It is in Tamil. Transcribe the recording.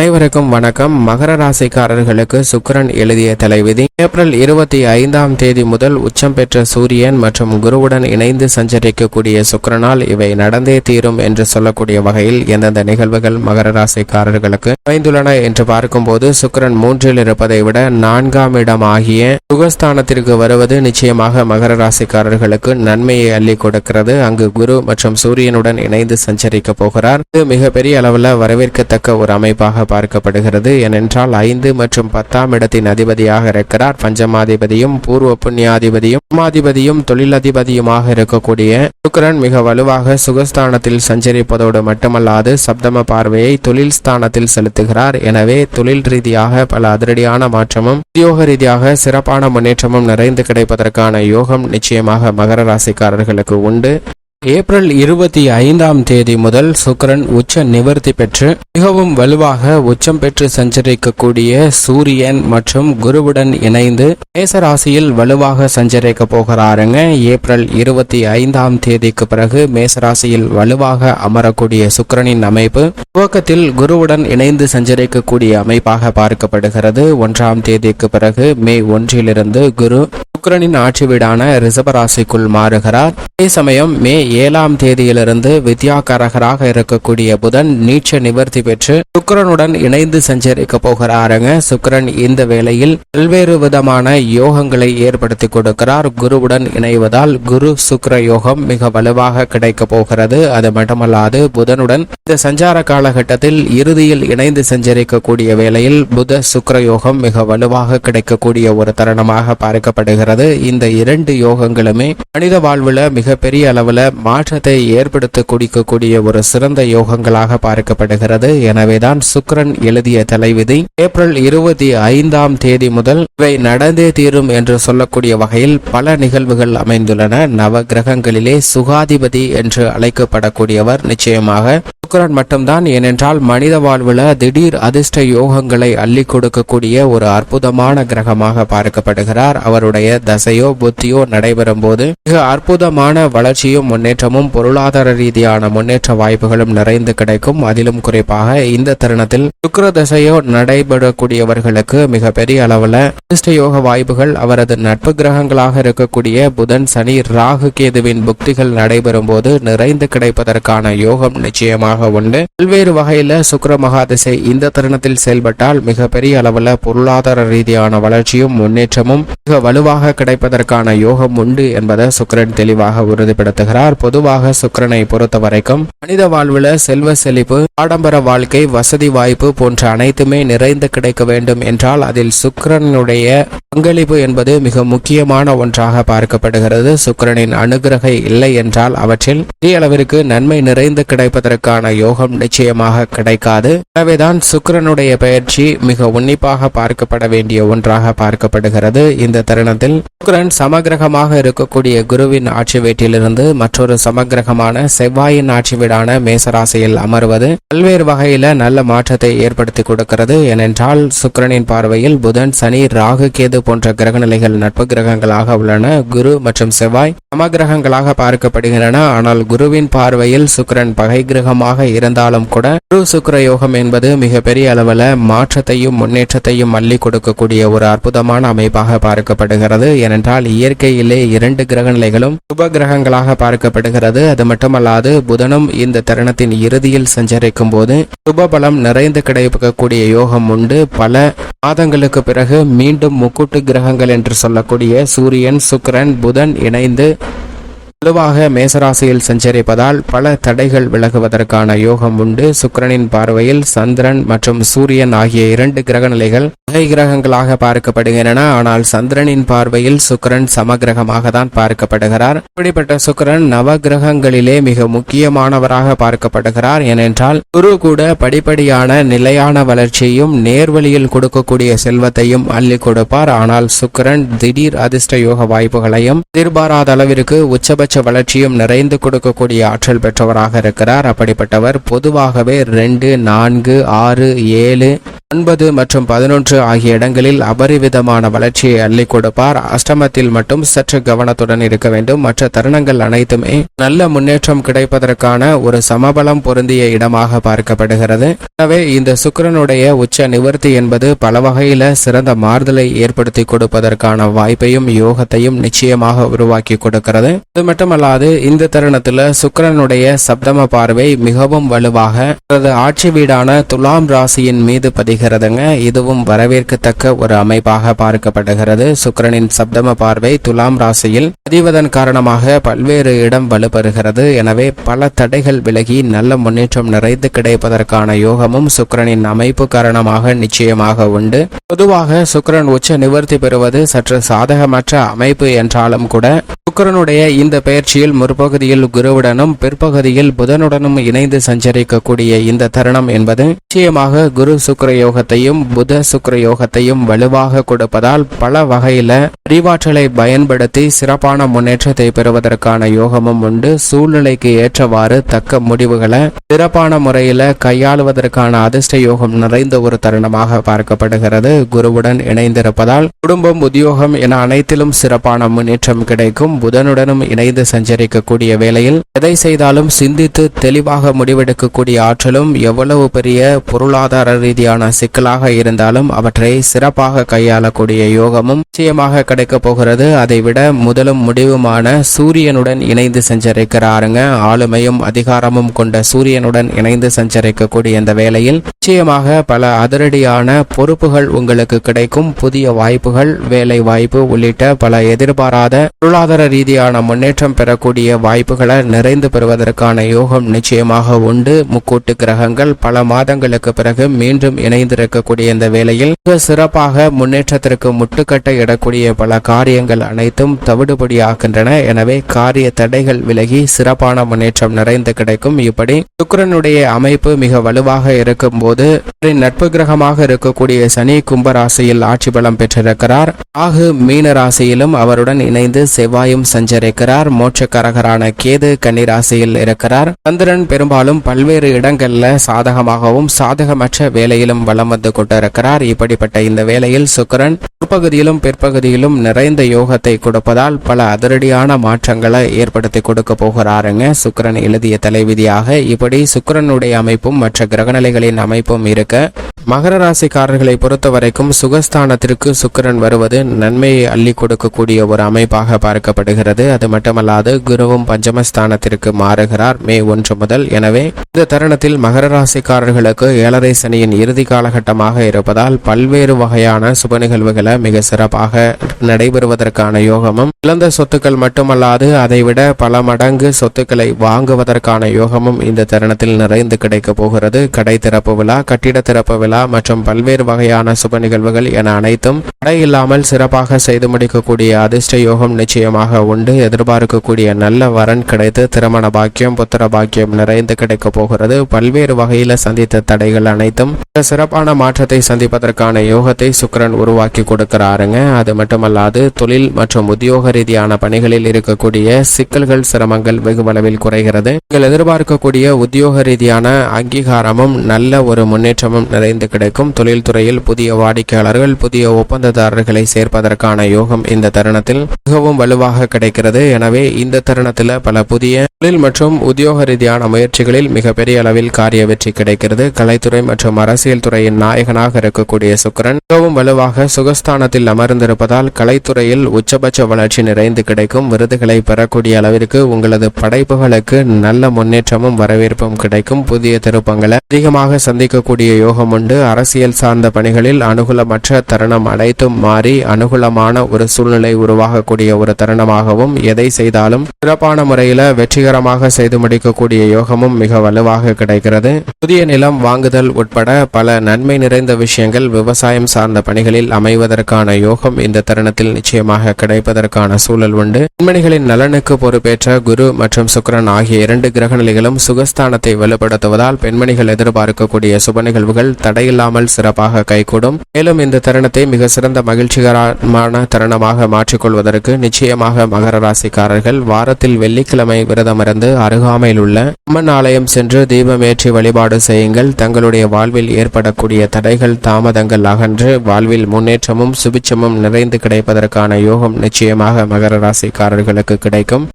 அனைவருக்கும் வணக்கம். மகர ராசிக்காரர்களுக்கு சுக்கரன் எழுதிய தலைவிதி. ஏப்ரல் இருபத்தி ஐந்தாம் தேதி முதல் உச்சம் பெற்ற சூரியன் மற்றும் குருவுடன் இணைந்து சஞ்சரிக்கக்கூடிய சுக்கிரனால் இவை நடந்தே தீரும் என்று சொல்லக்கூடிய வகையில் எந்தெந்த நிகழ்வுகள் மகர ராசிக்காரர்களுக்கு அமைந்துள்ளன என்று பார்க்கும்போது சுக்கிரன் மூன்றில் இருப்பதை விட நான்காம் இடம் ஆகிய சுகஸ்தானத்திற்கு வருவது நிச்சயமாக மகர ராசிக்காரர்களுக்கு நன்மையை அள்ளி கொடுக்கிறது. அங்கு குரு மற்றும் சூரியனுடன் இணைந்து சஞ்சரிக்க போகிறார். இது மிகப்பெரிய அளவில் வரவேற்கத்தக்க ஒரு அமைப்பாக பார்க்கப்படுகிறது ஏனென்றால் ஐந்து மற்றும் பத்தாம் இடத்தின் அதிபதியாக இருக்கிறார். பஞ்சமாதிபதியும் பூர்வ புண்ணியாதிபதியும் உமாதிபதியும் தொழிலதிபதியுமாக இருக்கக்கூடிய சுக்கரன் மிக வலுவாக சுகஸ்தானத்தில் சஞ்சரிப்பதோடு மட்டுமல்லாது சப்தம பார்வையை தொழில் ஸ்தானத்தில் செலுத்துகிறார். எனவே தொழில் ரீதியாக பல அதிரடியான மாற்றமும் உத்தியோக ரீதியாக சிறப்பான முன்னேற்றமும் நிறைந்து கிடைப்பதற்கான யோகம் நிச்சயமாக மகர ராசிக்காரர்களுக்கு உண்டு. ஏப்ரல் இருபத்தி ஐந்தாம் தேதி முதல் சுக்கிரன் உச்ச நிவர்த்தி பெற்று மிகவும் வலுவாக உச்சம் பெற்று சஞ்சரிக்கக்கூடிய சூரியன் மற்றும் குருவுடன் இணைந்து மேசராசியில் வலுவாக சஞ்சரிக்க போகிறாருங்க. ஏப்ரல் இருபத்தி ஐந்தாம் தேதிக்கு பிறகு மேசராசியில் வலுவாக அமரக்கூடிய சுக்கிரனின் அமைப்பு துவக்கத்தில் குருவுடன் இணைந்து சஞ்சரிக்கக்கூடிய அமைப்பாக பார்க்கப்படுகிறது. ஒன்றாம் தேதிக்கு பிறகு மே ஒன்றிலிருந்து குரு சுக்கிரனின் ஆட்சி வீடான ரிஷபராசிக்குள் மாறுகிறார். அதே சமயம் மே ஏழாம் தேதியிலிருந்து வித்யாகாரகராக இருக்கக்கூடிய புதன் நீச்ச நிவர்த்தி பெற்று சுக்கிரனுடன் இணைந்து சஞ்சரிக்க போகிறாருங்க. சுக்கரன் இந்த வேளையில் பல்வேறு விதமான யோகங்களை ஏற்படுத்தி கொடுக்கிறார். குருவுடன் இணைவதால் குரு சுக்கர யோகம் மிக வலுவாக கிடைக்க போகிறது. அது மட்டுமல்லாது புதனுடன் இந்த சஞ்சார காலகட்டத்தில் இறுதியில் இணைந்து சஞ்சரிக்கக்கூடிய வேளையில் புத சுக்கர யோகம் மிக வலுவாக கிடைக்கக்கூடிய ஒரு தருணமாக பார்க்கப்படுகிறது. இந்த இரண்டு யோகங்களுமே மனித வாழ்வுல மிகப்பெரிய அளவுல மாற்றத்தை ஏற்படுத்த குடிக்கக்கூடிய ஒரு சிறந்த யோகங்களாக பார்க்கப்படுகிறது. எனவேதான் சுக்கிரன் எழுதிய தலைவிதி ஏப்ரல் இருபத்தி ஐந்தாம் தேதி முதல் இவை நடந்தே தீரும் என்று சொல்லக்கூடிய வகையில் பல நிகழ்வுகள் அமைந்துள்ளன. நவ கிரகங்களிலே சுகாதிபதி என்று அழைக்கப்படக்கூடியவர் நிச்சயமாக சுக்கிரன் மட்டும்தான் ஏனென்றால் மனித வாழ்வில் திடீர் அதிர்ஷ்ட யோகங்களை அள்ளி கொடுக்கக்கூடிய ஒரு அற்புதமான கிரகமாக பார்க்கப்படுகிறார். அவருடைய தசையோ புத்தியோ நடைபெறும் போது மிக அற்புதமான வளர்ச்சியும் முன்னேற்றமும் பொருளாதார ரீதியான முன்னேற்ற வாய்ப்புகளும் நிறைந்து கிடைக்கும். அதிலும் குறிப்பாக இந்த தருணத்தில் சுக்கர தசையோ நடைபெறக்கூடியவர்களுக்கு மிக பெரிய அதிர்ஷ்ட யோக வாய்ப்புகள் அவரது நட்பு கிரகங்களாக இருக்கக்கூடிய புதன் சனி ராகு கேதுவின் புக்திகள் நடைபெறும் போது நிறைந்து கிடைப்பதற்கான யோகம் நிச்சயமாக உண்டு. பல்வேறு வகையில சுக்கிர மகாதிசை இந்த தருணத்தில் செயல்பட்டால் மிக பெரிய அளவுல பொருளாதார ரீதியான வளர்ச்சியும் முன்னேற்றமும் மிக வலுவாக கிடைப்பதற்கான யோகம் உண்டு என்பதை சுக்கிரன் தெளிவாக உறுதிப்படுத்துகிறார். பொதுவாக சுக்கிரனை பொறுத்த வரைக்கும் மனித வாழ்வுல செல்வ செழிப்பு ஆடம்பர வாழ்க்கை வசதி வாய்ப்பு போன்ற அனைத்துமே நிறைந்து கிடைக்க வேண்டும் என்றால் அதில் சுக்கரனுடைய பங்களிப்பு என்பது மிக முக்கியமான ஒன்றாக பார்க்கப்படுகிறது. சுக்கிரனின் அனுகிரகை இல்லை என்றால் அவற்றில் பெரிய அளவிற்கு நன்மை நிறைந்து கிடைப்பதற்கான யோகம் நிச்சயமாக கிடைக்காது. எனவேதான் சுக்கரனுடைய பயிற்சி மிக உன்னிப்பாக பார்க்கப்பட வேண்டிய ஒன்றாக பார்க்கப்படுகிறது. இந்த தருணத்தில் சுக்கரன் சமகிரகமாக இருக்கக்கூடிய குருவின் ஆட்சி வீட்டிலிருந்து மற்றொரு சமகிரகமான செவ்வாயின் ஆட்சி வீடான மேசராசியில் அமர்வது பல்வேறு வகையில நல்ல மாற்றத்தை ஏற்படுத்தி கொடுக்கிறது. ஏனென்றால் சுக்கரனின் பார்வையில் புதன் சனி ராகு கேது போன்ற கிரகநிலைகள் நட்பு கிரகங்களாக உள்ளன. குரு மற்றும் செவ்வாய் சமகிரகங்களாக பார்க்கப்படுகின்றன. ஆனால் குருவின் பார்வையில் சுக்கரன் பகை கிரகமாக இருந்தாலும் கூட குரு சுக்கிர யோகம் என்பது மிக பெரிய மாற்றத்தையும் முன்னேற்றத்தையும் அள்ளி கொடுக்கக்கூடிய ஒரு அற்புதமான அமைப்பாக பார்க்கப்படுகிறது. ஏனென்றால் இயற்கையிலே இரண்டு கிரகநிலைகளும் சுப கிரகங்களாக பார்க்கப்படுகிறது. அது மட்டுமல்லாது புதனும் இந்த தருணத்தின் இறுதியில் சஞ்சரிக்கும் போது சுப பலம் நிறைந்து கிடைக்கக்கூடிய யோகம் உண்டு. பல மாதங்களுக்கு பிறகு மீண்டும் முக்கூட்டு கிரகங்கள் என்று சொல்லக்கூடிய சூரியன் சுக்கரன் புதன் இணைந்து வலுவாக மேசராசியில் சஞ்சரிப்பதால் பல தடைகள் விலகுவதற்கான யோகம் உண்டு. சுக்கிரனின் பார்வையில் சந்திரன் மற்றும் சூரியன் ஆகிய இரண்டு கிரக நிலைகள் வகை கிரகங்களாக பார்க்கப்படுகின்றன. ஆனால் சந்திரனின் பார்வையில் சுக்கிரன் சமகிரகமாக தான் பார்க்கப்படுகிறார். இப்படிப்பட்ட சுக்கிரன் நவ கிரகங்களிலே மிக முக்கியமானவராக பார்க்கப்படுகிறார். ஏனென்றால் குரு கூட படிப்படியான நிலையான வளர்ச்சியையும் நேர்வழியில் கொடுக்கக்கூடிய செல்வத்தையும் அள்ளி கொடுப்பார். ஆனால் சுக்கிரன் திடீர் அதிர்ஷ்ட யோக வாய்ப்புகளையும் எதிர்பாராத அளவிற்கு உச்சபட்ச வளர்ச்சியும் நிறைந்து கொடுக்கக்கூடிய ஆற்றல் பெற்றவராக இருக்கிறார். அப்படிப்பட்டவர் பொதுவாகவே ரெண்டு நான்கு ஆறு ஏழு ஒன்பது மற்றும் பதினொன்று ஆகிய இடங்களில் அபரிவிதமான வளர்ச்சியை அள்ளி கொடுப்பார். அஷ்டமத்தில் மட்டும் சற்று கவனத்துடன் இருக்க வேண்டும். மற்ற தருணங்கள் அனைத்துமே நல்ல முன்னேற்றம் கிடைப்பதற்கான ஒரு சமபலம் பொருந்திய இடமாக பார்க்கப்படுகிறது. எனவே இந்த சுக்கரனுடைய உச்ச நிவர்த்தி என்பது பல வகையில சிறந்த மாறுதலை ஏற்படுத்தி கொடுப்பதற்கான வாய்ப்பையும் யோகத்தையும் நிச்சயமாக உருவாக்கி கொடுக்கிறது. அது மட்டுமல்லாது இந்த தருணத்துல சுக்கரனுடைய சப்தம பார்வை மிகவும் வலுவாக தனது ஆட்சி வீடான துலாம் ராசியின் மீது பதிகிறதுங்க இதுவும் வரவேற்கத்தக்க ஒரு அமைப்பாக பார்க்கப்படுகிறது சுக்கிரனின் சப்தம பார்வை துலாம் ராசியில் பதிவதன் காரணமாக பல்வேறு இடம் வலுப்பெறுகிறது. எனவே பல தடைகள் விலகி நல்ல முன்னேற்றம் நிறைந்து கிடைப்பதற்கான யோகமும் சுக்கரனின் அமைப்பு காரணமாக நிச்சயமாக உண்டு. பொதுவாக சுக்கிரன் உச்ச நிவர்த்தி பெறுவது சற்று சாதகமற்ற அமைப்பு என்றாலும் கூட சுக்கரனுடைய இந்த பயிற்சியில் முற்பகுதியில் குருவுடனும் பிற்பகுதியில் புதனுடனும் இணைந்து சஞ்சரிக்கக்கூடிய இந்த தருணம் என்பது நிச்சயமாக குரு சுக்கர யோகத்தையும் புத சுக்கர யோகத்தையும் வலுவாக கொடுப்பதால் பல வகையில அறிவாற்றலை பயன்படுத்தி சிறப்பான முன்னேற்றத்தை பெறுவதற்கான யோகமும் உண்டு. சூழ்நிலைக்கு ஏற்றவாறு தக்க முடிவுகளை சிறப்பான முறையில கையாளுவதற்கான அதிர்ஷ்ட யோகம் நிறைந்த ஒரு தருணமாக பார்க்கப்படுகிறது. குருவுடன் இணைந்திருப்பதால் குடும்பம் உத்தியோகம் என அனைத்திலும் சிறப்பான முன்னேற்றம் கிடைக்கும். புதனுடனும் இணைந்து சஞ்சரிக்கக்கூடிய வேளையில் எதை செய்தாலும் சிந்தித்து தெளிவாக முடிவெடுக்கக்கூடிய ஆற்றலும் எவ்வளவு பெரிய பொருளாதார ரீதியான சிக்கலாக இருந்தாலும் அவற்றை சிறப்பாக கையாளக்கூடிய யோகமும் நிச்சயமாக கிடைக்கப் போகிறது. அதைவிட முதலும் முடிவுமான சூரியனுடன் இணைந்து சஞ்சரிக்கிறாருங்க. ஆளுமையும் அதிகாரமும் கொண்ட சூரியனுடன் இணைந்து சஞ்சரிக்கக்கூடிய இந்த வேளையில் நிச்சயமாக பல அதிரடியான பொறுப்புகள் உங்களுக்கு கிடைக்கும். புதிய வாய்ப்புகள் வேலை வாய்ப்பு உள்ளிட்ட பல எதிர்பாராத பொருளாதார ரீதியான முன்னேற்றம் பெறக்கூடிய வாய்ப்புகளை நிறைந்து பெறுவதற்கான யோகம் நிச்சயமாக உண்டு. முக்கூட்டு கிரகங்கள் பல மாதங்களுக்கு பிறகு மீண்டும் இணைந்திருக்கக்கூடிய இந்த வேளையில் மிக சிறப்பாக முன்னேற்றத்திற்கு முட்டுக்கட்டை இடக்கூடிய பல காரியங்கள் அனைத்தும் தவிடுபடியாகின்றன. எனவே காரிய தடைகள் விலகி சிறப்பான முன்னேற்றம் நிறைந்து கிடைக்கும். இப்படி சுக்கரனுடைய அமைப்பு மிக வலுவாக இருக்கும் போது நட்பு கிரகமாக இருக்கக்கூடிய சனி கும்பராசியில் ஆட்சி பலம் பெற்றிருக்கிறார். ஆகு மீன ராசியிலும் அவருடன் இணைந்து செவ்வாயும் ராசியிலும் சஞ்சரிக்கிறார். மோட்சக்காரகரான கேது கன்னிராசியில் இருக்கிறார். சந்திரன் பெரும்பாலும் பல்வேறு இடங்கள்ல சாதகமாகவும் சாதகமற்ற வேலையிலும் வலம் வந்து கொண்டிருக்கிறார். இப்படிப்பட்ட இந்த வேலையில் சுக்கரன் முற்பகுதியிலும் பிற்பகுதியிலும் நிறைந்த யோகத்தை கொடுப்பதால் பல அதிரடியான மாற்றங்களை ஏற்படுத்தி கொடுக்க போகிறாருங்க. சுக்கரன் எழுதிய தலைவிதியாக இப்படி சுக்கரனுடைய அமைப்பும் மற்ற கிரகநிலைகளின் அமைப்பும் இருக்க மகர ராசிக்காரர்களை பொறுத்த வரைக்கும் சுகஸ்தானத்திற்கு சுக்கரன் வருவது நன்மையை அள்ளி கொடுக்கக்கூடிய ஒரு அமைப்பாக பார்க்கப்படுகிறது. அது மட்டுமல்லாது குருவும் பஞ்சமஸ்தானத்திற்கு மாறுகிறார் மே ஒன்று முதல். எனவே இந்த தருணத்தில் மகர ராசிக்காரர்களுக்கு ஏழரை சனியின் இறுதி காலகட்டமாக இருப்பதால் பல்வேறு வகையான சுப நிகழ்வுகளை மிக சிறப்பாக நடைபெறுவதற்கான யோகமும் இழந்த சொத்துக்கள் மட்டுமல்லாது அதைவிட பல மடங்கு சொத்துக்களை வாங்குவதற்கான யோகமும் இந்த தருணத்தில் நிறைந்து கிடைக்க போகிறது. கடை திறப்பு விழா கட்டிட திறப்பு விழா மற்றும் பல்வேறு வகையான சுப நிகழ்வுகள் என அனைத்தும் தடை இல்லாமல் சிறப்பாக செய்து முடிக்கக்கூடிய அதிர்ஷ்ட யோகம் நிச்சயமாக உண்டு. எதிர்பார்க்கக்கூடிய நல்ல வரன் கிடைத்து திருமண பாக்கியம் புத்திர பாக்கியம் நிறைந்து கிடைக்க போகிறது. பல்வேறு வகையில சந்தித்த தடைகள் அனைத்தும் சிறப்பான மாற்றத்தை சந்திப்பதற்கான யோகத்தை சுக்கிரன் உருவாக்கி கொடுக்கிறாருங்க. அது மட்டுமல்லாது தொழில் மற்றும் உத்தியோக ரீதியான பணிகளில் இருக்கக்கூடிய சிக்கல்கள் சிரமங்கள் வெகுவளவில் குறைகிறது. நீங்கள் எதிர்பார்க்கக்கூடிய உத்தியோக ரீதியான அங்கீகாரமும் நல்ல ஒரு முன்னேற்றமும் நிறைந்து கிடைக்கும். தொழில்துறையில் புதிய வாடிக்கையாளர்கள் புதிய ஒப்பந்ததாரர்களை சேர்ப்பதற்கான யோகம் இந்த தருணத்தில் மிகவும் வலுவாக கிடைக்கிறது. எனவே இந்த தருணத்தில் பல புதிய தொழில் மற்றும் உத்தியோக ரீதியான முயற்சிகளில் மிகப்பெரிய அளவில் காரிய வெற்றி கிடைக்கிறது. கலைத்துறை மற்றும் அரசியல் துறையின் நாயகனாக இருக்கக்கூடிய சுக்கிரன் மிகவும் வலுவாக சுகஸ்தானத்தில் அமர்ந்திருப்பதால் கலைத்துறையில் உச்சபட்ச வளர்ச்சி நிறைந்து கிடைக்கும். விருதுகளை பெறக்கூடிய அளவிற்கு உங்களது படைப்புகளுக்கு நல்ல முன்னேற்றமும் வரவேற்பும் கிடைக்கும். புதிய திருப்பங்களை அதிகமாக சந்திக்கக்கூடிய யோகம் உண்டு. அரசியல் சார்ந்த பணிகளில் அனுகூலமற்ற தருணம் அனைத்தும் மாறி அனுகூலமான ஒரு சூழ்நிலை உருவாகக்கூடிய ஒரு தருணமாகவும் எதை செய்தாலும் சிறப்பான முறையில வெற்றிகரமாக செய்து முடிக்கக்கூடிய யோகமும் மிக வலுவாக கிடைக்கிறது. புதிய நிலம் வாங்குதல் உட்பட பல நன்மை நிறைந்த விஷயங்கள் விவசாயம் சார்ந்த பணிகளில் அமைவதற்கான யோகம் இந்த தருணத்தில் நிச்சயமாக கிடைப்பதற்கான சூழல் உண்டு. பெண்மணிகளின் நலனுக்கு பொறுப்பேற்ற குரு மற்றும் சுக்கிரன் ஆகிய இரண்டு கிரகநிலைகளும் சுகஸ்தானத்தை வலுப்படுத்துவதால் பெண்மணிகள் எதிர்பார்க்கக்கூடிய சுப நிகழ்வுகள் தடையில்லாமல் சிறப்பாக கைகூடும். மேலும் இந்த தருணத்தை மிக சிறந்த மகிழ்ச்சிகரமான தருணமாக மாற்றிக்கொள்வதற்கு நிச்சயமாக மகர ராசிக்காரர்கள் வாரத்தில் வெள்ளிக்கிழமை விரதம் அமர்ந்து அருகாமையில் உள்ள அம்மன் ஆலயம் சென்று தீபமேற்றி வழிபாடு செய்யுங்கள். தங்களுடைய வாழ்வில் ஏற்படக்கூடிய தடைகள் தாமதங்கள் அகன்று வாழ்வில் முன்னேற்றமும் சுபிச்சமும் நிறைந்து கிடைப்பதற்கான யோகம் நிச்சயமாக மகர ராசிக்காரர்களுக்கு கிடைக்கும்.